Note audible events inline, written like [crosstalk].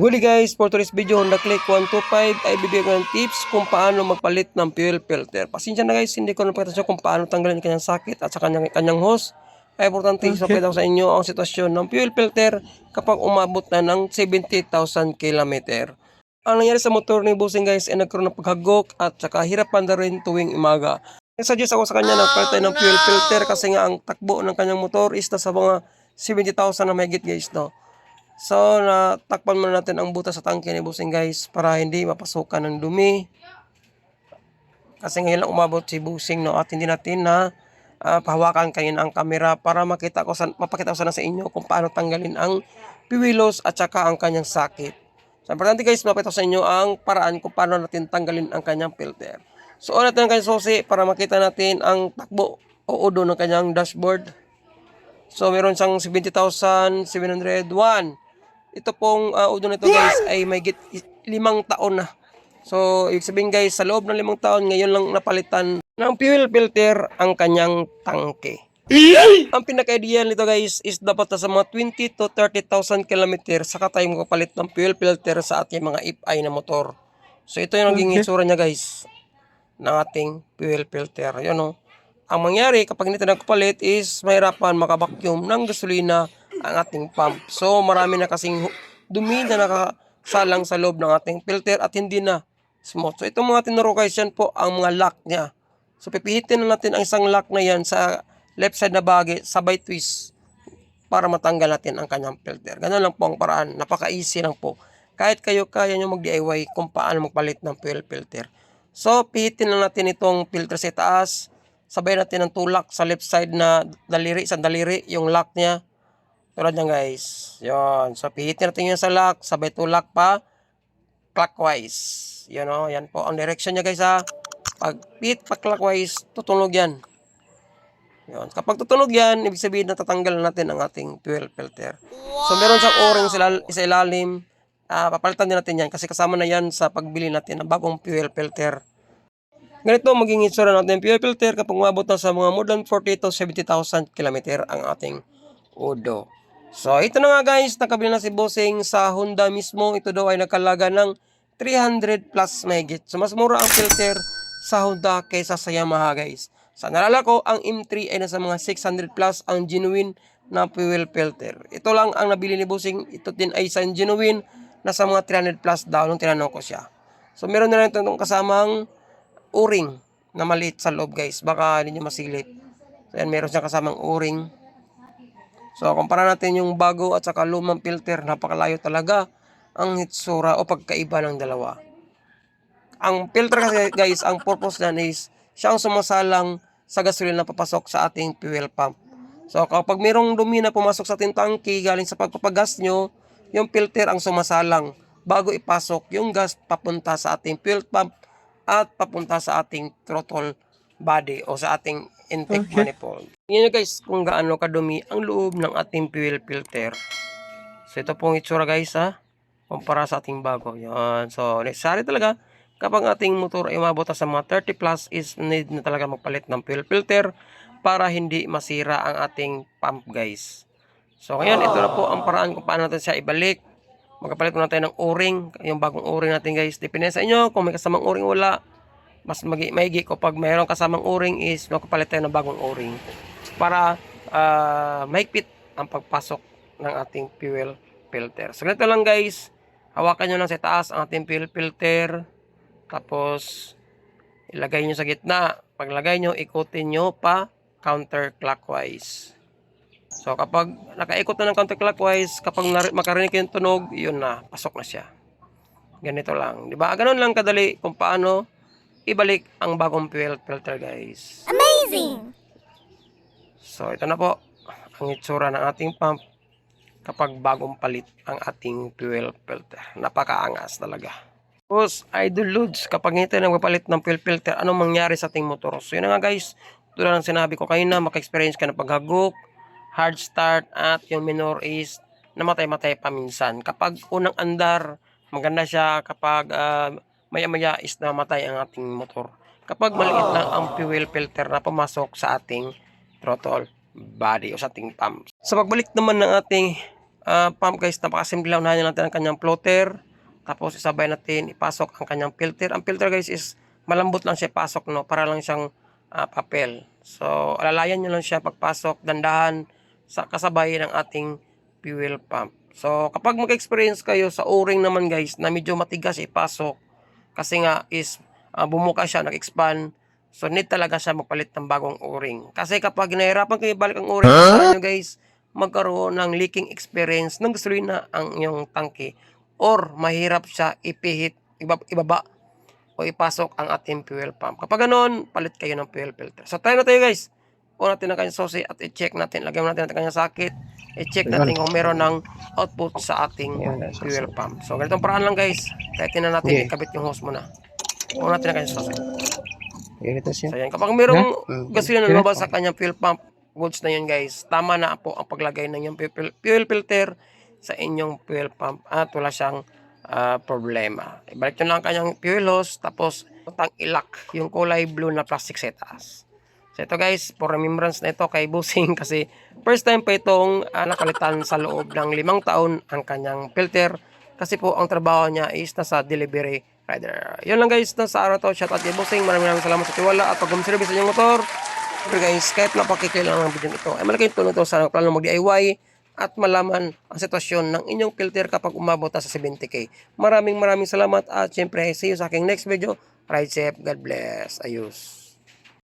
Huli guys, for today's video, Honda Click 125 ay bibigyan ko ng tips kung paano magpalit ng fuel filter. Pasensya na guys, hindi ko napakita sa kung paano tanggalin yung kanyang sakit at sa kanyang, kanyang hose. Ay importante okay. ipakita ko sa inyo ang sitwasyon ng fuel filter kapag umabot na ng 70,000 km. Ang nangyari sa motor ni Busing guys ay nagkaroon ng paghagok at saka hirapan na rin tuwing umaga. Nagsuggest ako sa kanya ng palit tayo ng fuel filter kasi nga ang takbo ng kanyang motor is nasa mga 70,000 na mahigit guys no. So, natakpan muna natin ang butas sa tangke ni Busing guys para hindi mapasukan ng dumi. Kasi ngayon lang umabot si Busing no at hindi natin na uh, pahawakan kayo ang camera para makita ko sa, mapakita ko sana sa inyo kung paano tanggalin ang piwilos at saka ang kanyang sakit. So, importante guys, mapakita ko sa inyo ang paraan kung paano natin tanggalin ang kanyang filter. So, ulit natin ang kanyang susi para makita natin ang takbo o udo ng kanyang dashboard. So, meron siyang 70,701. Ito pong uh, udo nito guys ay may git limang taon na. So, ibig sabihin guys, sa loob ng limang taon, ngayon lang napalitan ng fuel filter ang kanyang tangke. ang pinaka-ideal nito guys is dapat sa mga 20 to 30,000 km saka tayo makapalit ng fuel filter sa ating mga FI na motor. So, ito yung naging itsura niya guys ng ating fuel filter. Yun o. Ang mangyari kapag hindi tayo nagpalit is mahirapan makabacuum ng gasolina ang ating pump. So marami na kasing dumi na nakasalang sa loob ng ating filter at hindi na smooth. So itong mga tinuro guys yan po ang mga lock niya. So pipihitin na natin ang isang lock na yan sa left side na bagi sabay twist para matanggal natin ang kanyang filter. Ganun lang po ang paraan. Napaka-easy lang po. Kahit kayo kaya nyo mag-DIY kung paano magpalit ng fuel filter. So, pihitin lang natin itong filter sa taas. Sabay natin ang tulak sa left side na daliri, sa daliri, yung lock niya. Tulad niyan guys. Yon. So, pihitin natin yung sa lock. Sabay tulak pa. Clockwise. Yan o. Yan po ang direction niya guys ha. Pag pihit pa clockwise, tutunog yan. Yon. Kapag tutunog yan, ibig sabihin na tatanggal natin ang ating fuel filter. So, meron siyang o-ring sa ilalim. Uh, papalitan din natin yan kasi kasama na yan sa pagbili natin ng bagong fuel filter. Ganito maging itsura natin ng fuel filter kapag umabot na sa mga more than 40 to 70,000 km ang ating Udo. So, ito na nga guys, nakabili na si Bossing sa Honda mismo. Ito daw ay nakalaga ng 300 plus megit. So, mas mura ang filter sa Honda kaysa sa Yamaha guys. Sa nalala ko, ang M3 ay nasa mga 600 plus ang genuine na fuel filter. Ito lang ang nabili ni Bossing. Ito din ay sa genuine nasa mga 300 plus daw nung tinanong ko siya. So, meron na lang itong kasamang o-ring na maliit sa loob guys. Baka hindi nyo masilip. So, yan, meron siyang kasamang o-ring. So, kumpara natin yung bago at saka lumang filter. Napakalayo talaga ang hitsura o pagkaiba ng dalawa. Ang filter kasi guys, ang purpose niyan is siyang sumasalang sa gasolina na papasok sa ating fuel pump. So, kapag mayroong dumi na pumasok sa ating tangke galing sa pagpapagas nyo, yung filter ang sumasalang bago ipasok yung gas papunta sa ating fuel pump at papunta sa ating throttle body o sa ating intake okay. manifold. Yan guys kung gaano kadumi ang loob ng ating fuel filter. So ito pong itsura guys ha. Kumpara sa ating bago. Yan. So necessary talaga kapag ating motor ay umabot sa mga 30 plus is need na talaga magpalit ng fuel filter para hindi masira ang ating pump guys. So ngayon, ito na po ang paraan kung paano natin siya ibalik. Magkapalit muna tayo ng o-ring, yung bagong o-ring natin guys. Depende sa inyo, kung may kasamang o-ring wala, mas maigi ko pag mayroong kasamang o-ring is magkapalit tayo ng bagong o-ring. Para uh, mahigpit ang pagpasok ng ating fuel filter. So ganito lang guys, hawakan nyo lang sa taas ang ating fuel filter. Tapos, ilagay nyo sa gitna. Paglagay nyo, ikutin nyo pa counterclockwise. So kapag nakaikot na ng counterclockwise, kapag makarinig yung tunog, yun na, pasok na siya. Ganito lang. Di ba? Ganun lang kadali kung paano ibalik ang bagong fuel filter, guys. Amazing! So ito na po ang itsura ng ating pump kapag bagong palit ang ating fuel filter. Napakaangas talaga. Tapos, idol loads, kapag tayo nagpapalit ng fuel filter, anong mangyari sa ating motor? So yun na nga guys, tulad ng sinabi ko kayo na, maka-experience ka ng paghagok, hard start at yung minor is namatay-matay pa minsan. Kapag unang andar, maganda siya. Kapag uh, maya-maya is namatay ang ating motor. Kapag maliit lang ang fuel filter na pumasok sa ating throttle body o sa ating pump. Sa pagbalik naman ng ating ah, pump guys, napakasimple lang unahin natin ang kanyang floater. Tapos isabay natin ipasok ang kanyang filter. Ang filter guys is malambot lang siya pasok no, para lang siyang ah, papel. So alalayan nyo lang siya pagpasok, dandahan sa kasabay ng ating fuel pump. So kapag mag-experience kayo sa o-ring naman guys na medyo matigas ipasok kasi nga is ah, bumuka siya, nag-expand. So need talaga siya magpalit ng bagong o-ring. Kasi kapag nahirapan kayo ibalik ang o-ring, huh? nyo guys, magkaroon ng leaking experience ng gasolina ang inyong tangke or mahirap siya ipihit, ibaba, o ipasok ang ating fuel pump. Kapag ganoon, palit kayo ng fuel filter. So tayo na tayo guys. Kuha natin ang kanyang susi at i-check natin. Lagyan natin ang kanyang sakit. I-check natin kung meron ng output sa ating fuel pump. So ganitong paraan lang guys. Kaya tinan natin Okay. ikabit yung hose muna. Kuha natin ang kanyang susi. Ganito siya. So yan, kapag merong Hmm? gasolina na lumabas sa kanyang fuel pump, goods na yun guys. Tama na po ang paglagay ng inyong fuel, filter sa inyong fuel pump at wala siyang ah, problema. Ibalik nyo lang ang kanyang fuel hose tapos tang ilak yung kulay blue na plastic setas. So ito guys, for remembrance na ito kay Busing [laughs] kasi first time pa itong ah, napalitan sa loob ng limang taon ang kanyang filter kasi po ang trabaho niya is nasa delivery rider. Yun lang guys, na sa araw to, shout out kay Busing. Maraming maraming salamat sa tiwala at pag-service sa inyong motor. Pero guys, kahit napakikil lang ang video ito, ay malaking tulong ito sa plano mag-DIY at malaman ang sitwasyon ng inyong filter kapag umabot sa 70k. Maraming maraming salamat at syempre, see you sa aking next video. Ride safe, God bless. Ayos.